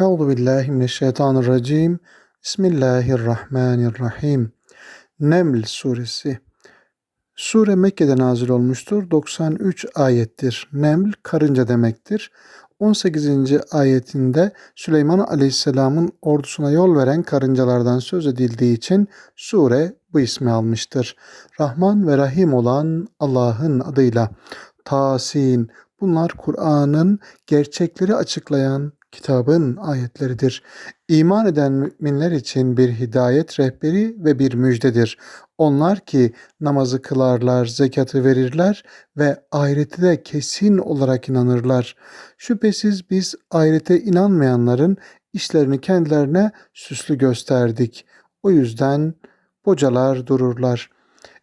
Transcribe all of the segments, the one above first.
Euzu billahi mineşşeytanirracim. Bismillahirrahmanirrahim. Neml suresi. Sure Mekke'de nazil olmuştur. 93 ayettir. Neml karınca demektir. 18. ayetinde Süleyman Aleyhisselam'ın ordusuna yol veren karıncalardan söz edildiği için sure bu ismi almıştır. Rahman ve Rahim olan Allah'ın adıyla. Tasin. Bunlar Kur'an'ın gerçekleri açıklayan kitabın ayetleridir. İman eden müminler için bir hidayet rehberi ve bir müjdedir. Onlar ki namazı kılarlar, zekatı verirler ve ahirete de kesin olarak inanırlar. Şüphesiz biz ahirete inanmayanların işlerini kendilerine süslü gösterdik. O yüzden bocalar dururlar.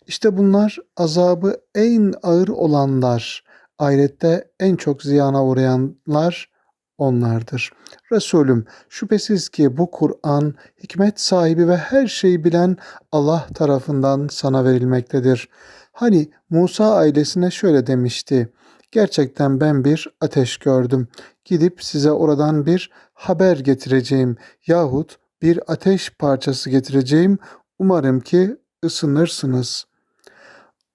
İşte bunlar azabı en ağır olanlar, ahirette en çok ziyana uğrayanlar onlardır. Resulüm şüphesiz ki bu Kur'an hikmet sahibi ve her şeyi bilen Allah tarafından sana verilmektedir. Hani Musa ailesine şöyle demişti. Gerçekten ben bir ateş gördüm. Gidip size oradan bir haber getireceğim yahut bir ateş parçası getireceğim. Umarım ki ısınırsınız.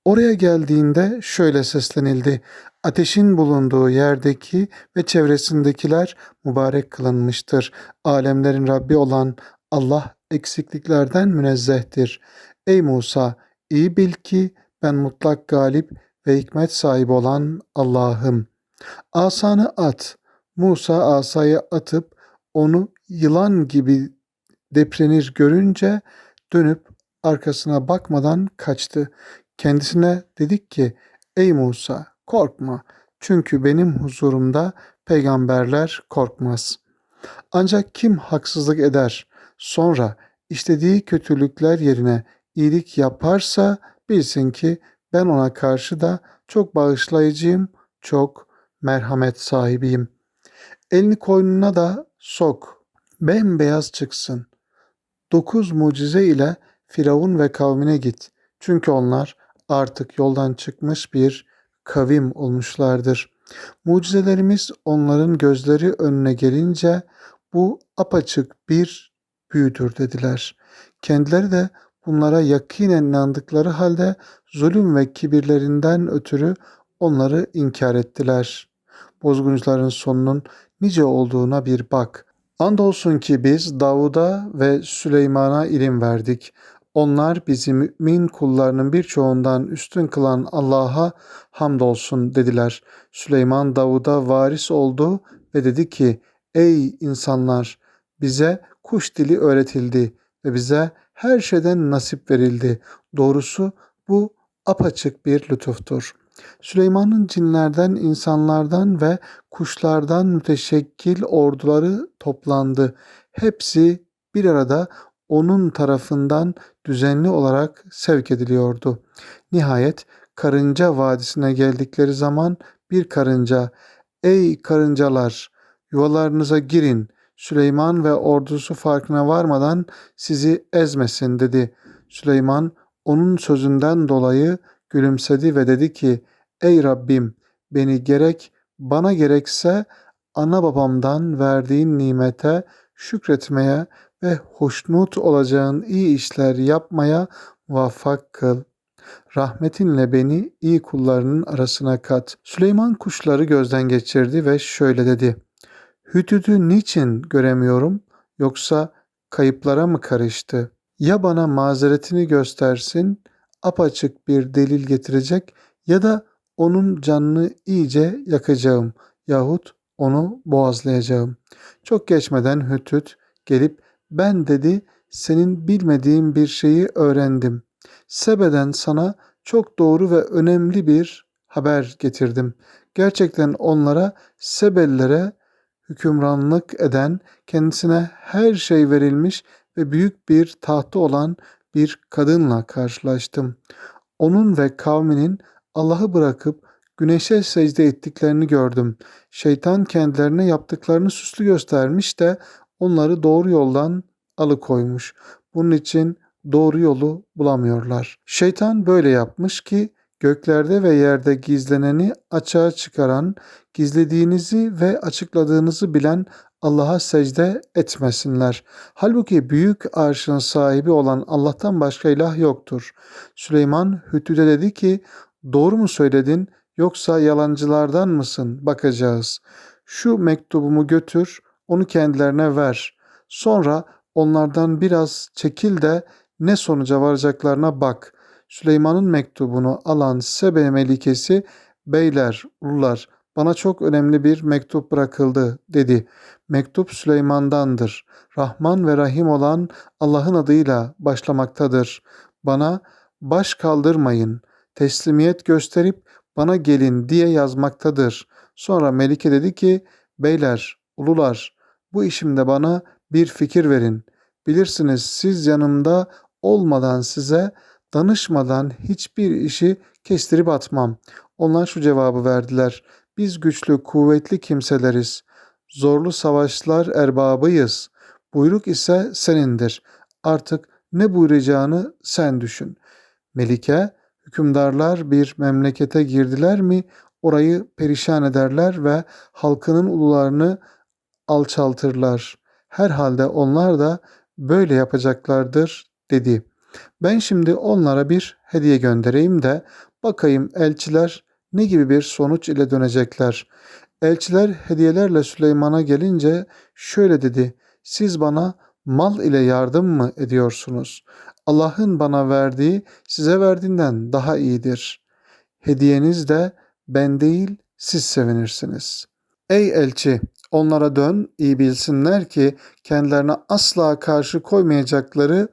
Oraya geldiğinde şöyle seslenildi. Ateşin bulunduğu yerdeki ve çevresindekiler mübarek kılınmıştır. Alemlerin Rabbi olan Allah eksikliklerden münezzehtir. Ey Musa, iyi bil ki ben mutlak galip ve hikmet sahibi olan Allah'ım. Asanı at. Musa asayı atıp onu yılan gibi deprenir görünce dönüp arkasına bakmadan kaçtı. Kendisine dedik ki ey Musa korkma çünkü benim huzurumda peygamberler korkmaz. Ancak kim haksızlık eder sonra işlediği kötülükler yerine iyilik yaparsa bilsin ki ben ona karşı da çok bağışlayıcıyım, çok merhamet sahibiyim. Elini koynuna da sok, bembeyaz çıksın. Dokuz mucize ile Firavun ve kavmine git. Çünkü onlar artık yoldan çıkmış bir kavim olmuşlardır. Mucizelerimiz onların gözleri önüne gelince bu apaçık bir büyüdür dediler. Kendileri de bunlara yakinen inandıkları halde zulüm ve kibirlerinden ötürü onları inkar ettiler. Bozguncuların sonunun nice olduğuna bir bak. Andolsun ki biz Davud'a ve Süleyman'a ilim verdik. Onlar bizi mümin kullarının birçoğundan üstün kılan Allah'a hamdolsun dediler. Süleyman Davud'a varis oldu ve dedi ki ey insanlar bize kuş dili öğretildi ve bize her şeyden nasip verildi. Doğrusu bu apaçık bir lütuftur. Süleyman'ın cinlerden, insanlardan ve kuşlardan müteşekkil orduları toplandı. Hepsi bir arada onun tarafından düzenli olarak sevk ediliyordu. Nihayet Karınca Vadisi'ne geldikleri zaman bir karınca "Ey karıncalar, yuvalarınıza girin. Süleyman ve ordusu farkına varmadan sizi ezmesin." dedi. Süleyman onun sözünden dolayı gülümsedi ve dedi ki: "Ey Rabbim, beni gerek bana gerekse ana babamdan verdiğin nimete şükretmeye ve hoşnut olacağın iyi işler yapmaya muvaffak kıl. Rahmetinle beni iyi kullarının arasına kat. Süleyman kuşları gözden geçirdi ve şöyle dedi. Hüdüdü niçin göremiyorum yoksa kayıplara mı karıştı? Ya bana mazeretini göstersin, apaçık bir delil getirecek ya da onun canını iyice yakacağım yahut onu boğazlayacağım. Çok geçmeden Hütüt gelip ben dedi senin bilmediğin bir şeyi öğrendim. Sebe'den sana çok doğru ve önemli bir haber getirdim. Gerçekten onlara Sebellere hükümranlık eden, kendisine her şey verilmiş ve büyük bir tahtı olan bir kadınla karşılaştım. Onun ve kavminin Allah'ı bırakıp güneşe secde ettiklerini gördüm. Şeytan kendilerine yaptıklarını süslü göstermiş de onları doğru yoldan alıkoymuş. Bunun için doğru yolu bulamıyorlar. Şeytan böyle yapmış ki göklerde ve yerde gizleneni açığa çıkaran, gizlediğinizi ve açıkladığınızı bilen Allah'a secde etmesinler. Halbuki büyük arşın sahibi olan Allah'tan başka ilah yoktur. Süleyman Hüttü'de dedi ki doğru mu söyledin yoksa yalancılardan mısın bakacağız. Şu mektubumu götür onu kendilerine ver. Sonra onlardan biraz çekil de ne sonuca varacaklarına bak. Süleyman'ın mektubunu alan Sebe melikesi beyler, ulular bana çok önemli bir mektup bırakıldı dedi. Mektup Süleyman'dandır. Rahman ve Rahim olan Allah'ın adıyla başlamaktadır. Bana baş kaldırmayın, teslimiyet gösterip bana gelin diye yazmaktadır. Sonra Melike dedi ki, beyler, ulular, bu işimde bana bir fikir verin. Bilirsiniz siz yanımda olmadan size danışmadan hiçbir işi kestirip atmam. Onlar şu cevabı verdiler. Biz güçlü, kuvvetli kimseleriz. Zorlu savaşlar erbabıyız. Buyruk ise senindir. Artık ne buyuracağını sen düşün. Melike, hükümdarlar bir memlekete girdiler mi orayı perişan ederler ve halkının ulularını alçaltırlar. Herhalde onlar da böyle yapacaklardır dedi. Ben şimdi onlara bir hediye göndereyim de bakayım elçiler ne gibi bir sonuç ile dönecekler. Elçiler hediyelerle Süleyman'a gelince şöyle dedi. Siz bana mal ile yardım mı ediyorsunuz? Allah'ın bana verdiği size verdiğinden daha iyidir. Hediyeniz de ben değil siz sevinirsiniz. Ey elçi onlara dön iyi bilsinler ki kendilerine asla karşı koymayacakları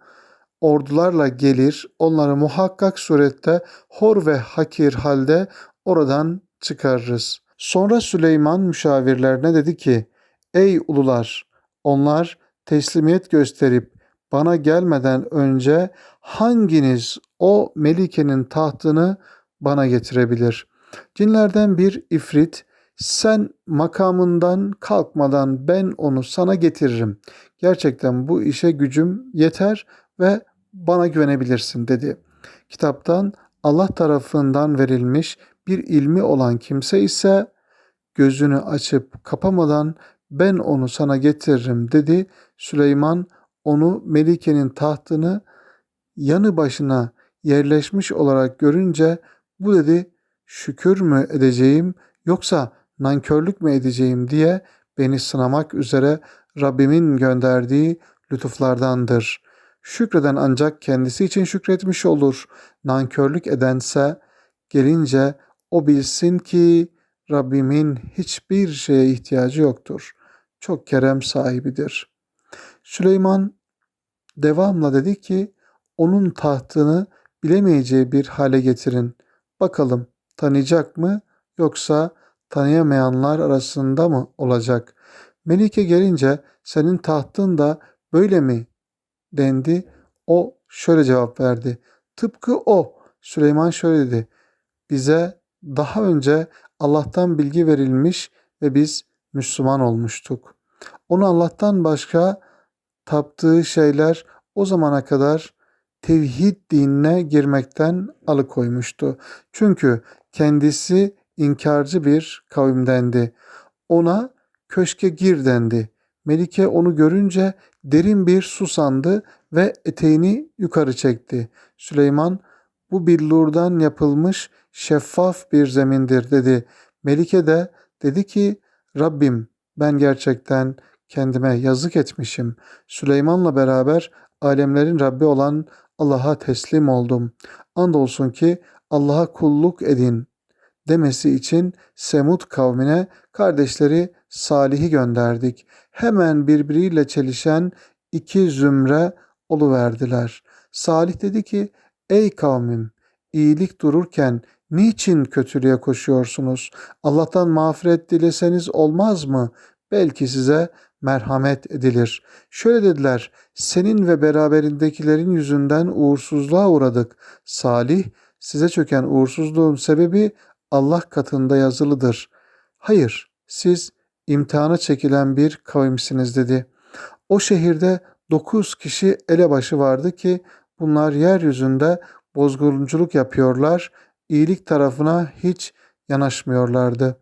ordularla gelir onları muhakkak surette hor ve hakir halde oradan çıkarırız. Sonra Süleyman müşavirlerine dedi ki ey ulular onlar teslimiyet gösterip bana gelmeden önce hanginiz o melikenin tahtını bana getirebilir? Cinlerden bir ifrit sen makamından kalkmadan ben onu sana getiririm. Gerçekten bu işe gücüm yeter ve bana güvenebilirsin dedi. Kitaptan Allah tarafından verilmiş bir ilmi olan kimse ise gözünü açıp kapamadan ben onu sana getiririm dedi. Süleyman onu Melike'nin tahtını yanı başına yerleşmiş olarak görünce bu dedi şükür mü edeceğim yoksa nankörlük mü edeceğim diye beni sınamak üzere Rabbimin gönderdiği lütuflardandır. Şükreden ancak kendisi için şükretmiş olur. Nankörlük edense gelince o bilsin ki Rabbimin hiçbir şeye ihtiyacı yoktur. Çok kerem sahibidir. Süleyman devamla dedi ki onun tahtını bilemeyeceği bir hale getirin. Bakalım tanıyacak mı yoksa tanıyamayanlar arasında mı olacak? Melike gelince senin tahtın da böyle mi dendi. O şöyle cevap verdi. Tıpkı o. Süleyman şöyle dedi. Bize daha önce Allah'tan bilgi verilmiş ve biz Müslüman olmuştuk. Onu Allah'tan başka taptığı şeyler o zamana kadar tevhid dinine girmekten alıkoymuştu. Çünkü kendisi inkarcı bir kavimdendi. Ona köşke gir dendi. Melike onu görünce derin bir susandı ve eteğini yukarı çekti. Süleyman bu billurdan yapılmış şeffaf bir zemindir dedi. Melike de dedi ki Rabbim ben gerçekten kendime yazık etmişim. Süleyman'la beraber alemlerin Rabbi olan Allah'a teslim oldum. Andolsun ki Allah'a kulluk edin demesi için Semud kavmine kardeşleri Salih'i gönderdik. Hemen birbiriyle çelişen iki zümre oluverdiler. Salih dedi ki, ey kavmim, iyilik dururken niçin kötülüğe koşuyorsunuz? Allah'tan mağfiret dileseniz olmaz mı? Belki size merhamet edilir. Şöyle dediler, senin ve beraberindekilerin yüzünden uğursuzluğa uğradık. Salih, size çöken uğursuzluğun sebebi Allah katında yazılıdır. Hayır, siz imtihana çekilen bir kavimsiniz dedi. O şehirde dokuz kişi elebaşı vardı ki bunlar yeryüzünde bozgunculuk yapıyorlar, iyilik tarafına hiç yanaşmıyorlardı.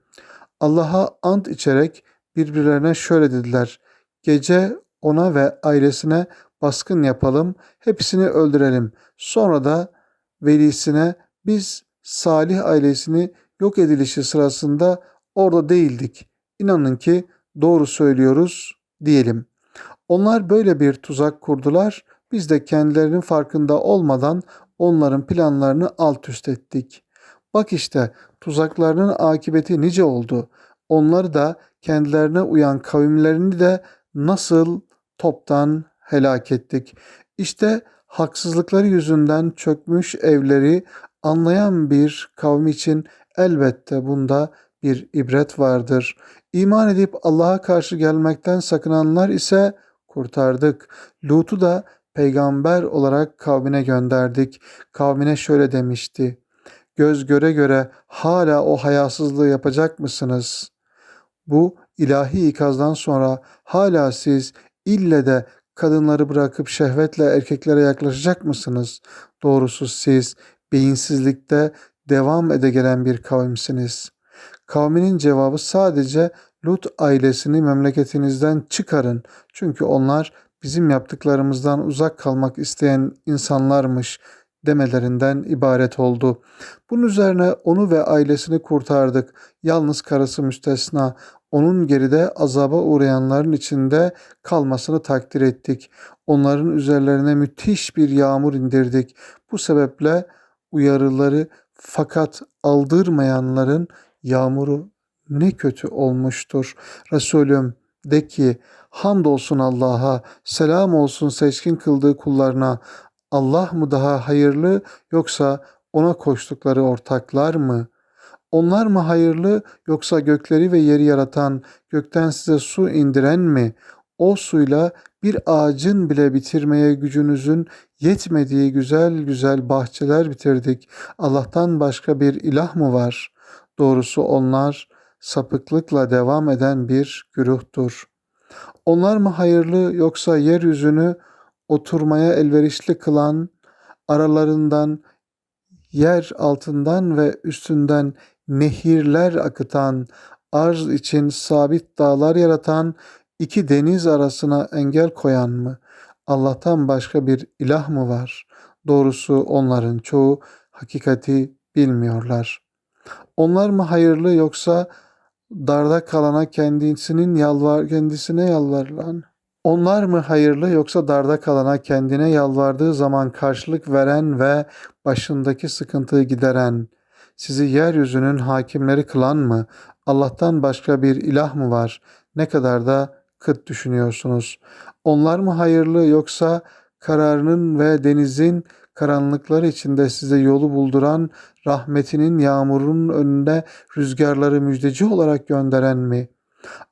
Allah'a ant içerek birbirlerine şöyle dediler. Gece ona ve ailesine baskın yapalım, hepsini öldürelim. Sonra da velisine biz Salih ailesini yok edilişi sırasında orada değildik. İnanın ki doğru söylüyoruz diyelim. Onlar böyle bir tuzak kurdular. Biz de kendilerinin farkında olmadan onların planlarını alt üst ettik. Bak işte tuzaklarının akıbeti nice oldu. Onları da kendilerine uyan kavimlerini de nasıl toptan helak ettik. İşte haksızlıkları yüzünden çökmüş evleri anlayan bir kavim için elbette bunda bir ibret vardır. İman edip Allah'a karşı gelmekten sakınanlar ise kurtardık. Lut'u da peygamber olarak kavmine gönderdik. Kavmine şöyle demişti. Göz göre göre hala o hayasızlığı yapacak mısınız? Bu ilahi ikazdan sonra hala siz ille de kadınları bırakıp şehvetle erkeklere yaklaşacak mısınız? Doğrusu siz beyinsizlikte devam ede gelen bir kavimsiniz. Kavminin cevabı sadece Lut ailesini memleketinizden çıkarın. Çünkü onlar bizim yaptıklarımızdan uzak kalmak isteyen insanlarmış demelerinden ibaret oldu. Bunun üzerine onu ve ailesini kurtardık. Yalnız karısı müstesna. Onun geride azaba uğrayanların içinde kalmasını takdir ettik. Onların üzerlerine müthiş bir yağmur indirdik. Bu sebeple uyarıları fakat aldırmayanların yağmuru ne kötü olmuştur. Resulüm de ki hamdolsun Allah'a, selam olsun seçkin kıldığı kullarına. Allah mı daha hayırlı yoksa ona koştukları ortaklar mı? Onlar mı hayırlı yoksa gökleri ve yeri yaratan, gökten size su indiren mi? O suyla bir ağacın bile bitirmeye gücünüzün yetmediği güzel güzel bahçeler bitirdik. Allah'tan başka bir ilah mı var? Doğrusu onlar sapıklıkla devam eden bir güruhtur. Onlar mı hayırlı yoksa yeryüzünü oturmaya elverişli kılan, aralarından yer altından ve üstünden nehirler akıtan, arz için sabit dağlar yaratan, iki deniz arasına engel koyan mı? Allah'tan başka bir ilah mı var? Doğrusu onların çoğu hakikati bilmiyorlar. Onlar mı hayırlı yoksa darda kalana kendisinin yalvar kendisine yalvarılan? Onlar mı hayırlı yoksa darda kalana kendine yalvardığı zaman karşılık veren ve başındaki sıkıntıyı gideren, sizi yeryüzünün hakimleri kılan mı? Allah'tan başka bir ilah mı var? Ne kadar da kıt düşünüyorsunuz. Onlar mı hayırlı yoksa kararının ve denizin karanlıkları içinde size yolu bulduran, rahmetinin yağmurun önünde rüzgarları müjdeci olarak gönderen mi?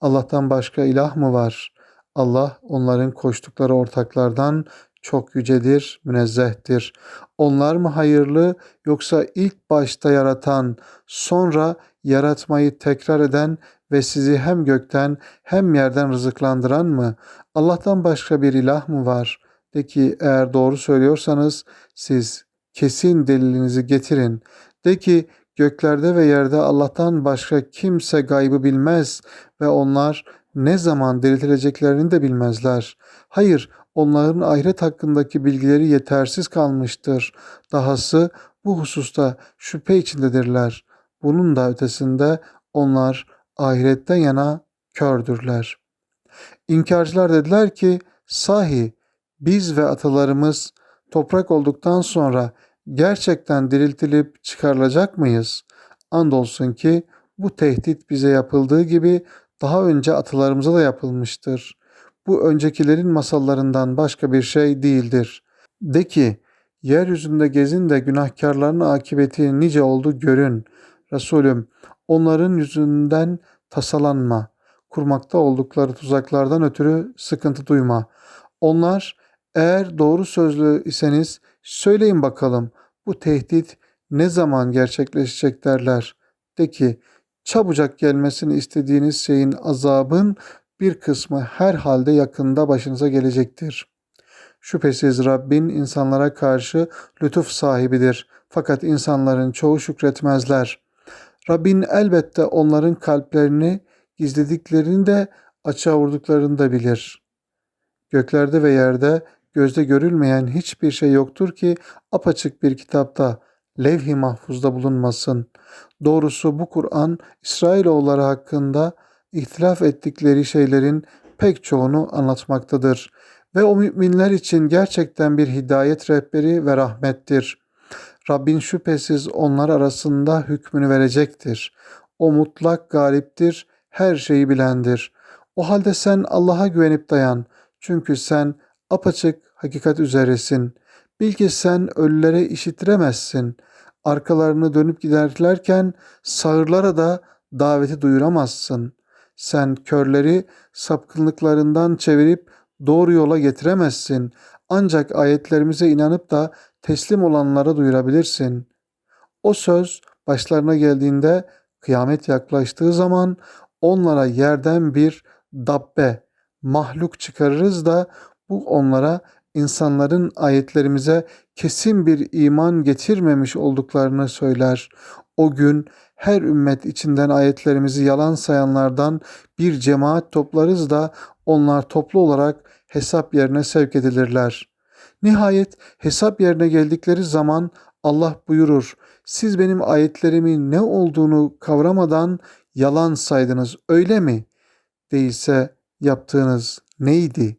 Allah'tan başka ilah mı var? Allah onların koştukları ortaklardan çok yücedir, münezzehtir. Onlar mı hayırlı yoksa ilk başta yaratan, sonra yaratmayı tekrar eden ve sizi hem gökten hem yerden rızıklandıran mı? Allah'tan başka bir ilah mı var? De ki eğer doğru söylüyorsanız siz kesin delilinizi getirin. De ki göklerde ve yerde Allah'tan başka kimse gaybı bilmez ve onlar ne zaman diriltileceklerini de bilmezler. Hayır, onların ahiret hakkındaki bilgileri yetersiz kalmıştır. Dahası bu hususta şüphe içindedirler. Bunun da ötesinde onlar ahiretten yana kördürler. İnkarcılar dediler ki, sahi biz ve atalarımız toprak olduktan sonra gerçekten diriltilip çıkarılacak mıyız? Andolsun ki bu tehdit bize yapıldığı gibi daha önce atalarımıza da yapılmıştır. Bu öncekilerin masallarından başka bir şey değildir. De ki, yeryüzünde gezin de günahkarların akıbeti nice oldu görün. Resulüm, onların yüzünden tasalanma. Kurmakta oldukları tuzaklardan ötürü sıkıntı duyma. Onlar eğer doğru sözlü iseniz söyleyin bakalım bu tehdit ne zaman gerçekleşecek derler. De ki çabucak gelmesini istediğiniz şeyin azabın bir kısmı herhalde yakında başınıza gelecektir. Şüphesiz Rabbin insanlara karşı lütuf sahibidir. Fakat insanların çoğu şükretmezler. Rabbin elbette onların kalplerini gizlediklerini de açığa vurduklarını da bilir. Göklerde ve yerde gözde görülmeyen hiçbir şey yoktur ki apaçık bir kitapta levh-i mahfuzda bulunmasın. Doğrusu bu Kur'an İsrailoğulları hakkında ihtilaf ettikleri şeylerin pek çoğunu anlatmaktadır. Ve o müminler için gerçekten bir hidayet rehberi ve rahmettir. Rabbin şüphesiz onlar arasında hükmünü verecektir. O mutlak galiptir, her şeyi bilendir. O halde sen Allah'a güvenip dayan. Çünkü sen apaçık hakikat üzeresin. Bil ki sen ölülere işitiremezsin. Arkalarını dönüp giderlerken sağırlara da daveti duyuramazsın. Sen körleri sapkınlıklarından çevirip doğru yola getiremezsin. Ancak ayetlerimize inanıp da teslim olanlara duyurabilirsin. O söz başlarına geldiğinde kıyamet yaklaştığı zaman onlara yerden bir dabbe, mahluk çıkarırız da bu onlara insanların ayetlerimize kesin bir iman getirmemiş olduklarını söyler. O gün her ümmet içinden ayetlerimizi yalan sayanlardan bir cemaat toplarız da onlar toplu olarak hesap yerine sevk edilirler. Nihayet hesap yerine geldikleri zaman Allah buyurur. Siz benim ayetlerimin ne olduğunu kavramadan yalan saydınız öyle mi? Değilse yaptığınız neydi?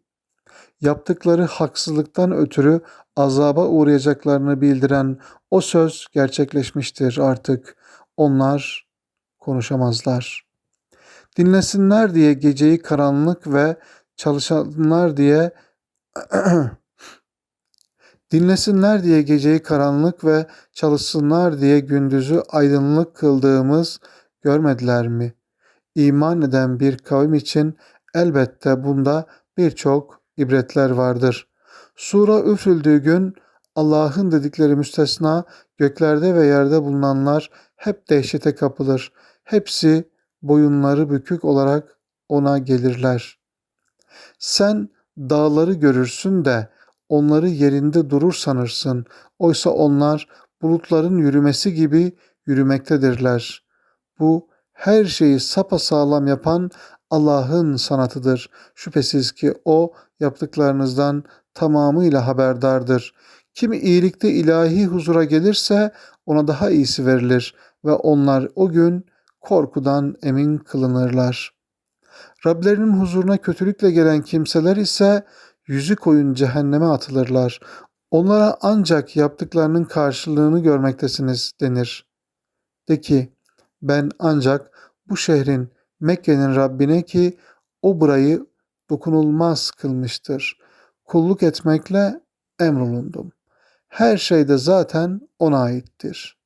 Yaptıkları haksızlıktan ötürü azaba uğrayacaklarını bildiren o söz gerçekleşmiştir artık. Onlar konuşamazlar. Dinlesinler diye geceyi karanlık ve çalışanlar diye Dinlesinler diye geceyi karanlık ve çalışsınlar diye gündüzü aydınlık kıldığımız görmediler mi? İman eden bir kavim için elbette bunda birçok ibretler vardır. Sura üfrüldüğü gün Allah'ın dedikleri müstesna göklerde ve yerde bulunanlar hep dehşete kapılır. Hepsi boyunları bükük olarak ona gelirler. Sen dağları görürsün de onları yerinde durur sanırsın. Oysa onlar bulutların yürümesi gibi yürümektedirler. Bu her şeyi sapasağlam yapan Allah'ın sanatıdır. Şüphesiz ki O yaptıklarınızdan tamamıyla haberdardır. Kimi iyilikte ilahi huzura gelirse ona daha iyisi verilir ve onlar o gün korkudan emin kılınırlar. Rablerinin huzuruna kötülükle gelen kimseler ise yüzü koyun cehenneme atılırlar. Onlara ancak yaptıklarının karşılığını görmektesiniz denir. De ki ben ancak bu şehrin Mekke'nin Rabbine ki o burayı dokunulmaz kılmıştır. Kulluk etmekle emrolundum. Her şey de zaten ona aittir.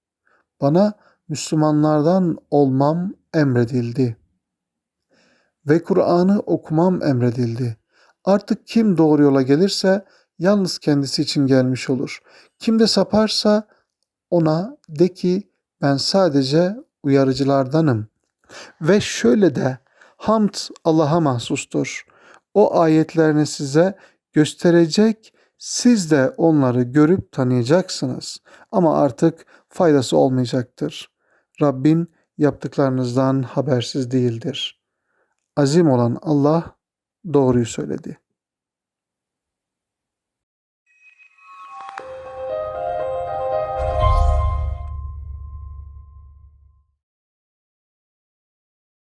Bana Müslümanlardan olmam emredildi. Ve Kur'an'ı okumam emredildi. Artık kim doğru yola gelirse yalnız kendisi için gelmiş olur. Kim de saparsa ona de ki ben sadece uyarıcılardanım. Ve şöyle de hamd Allah'a mahsustur. O ayetlerini size gösterecek, siz de onları görüp tanıyacaksınız. Ama artık faydası olmayacaktır. Rabbin yaptıklarınızdan habersiz değildir. Azim olan Allah doğruyu söyledi.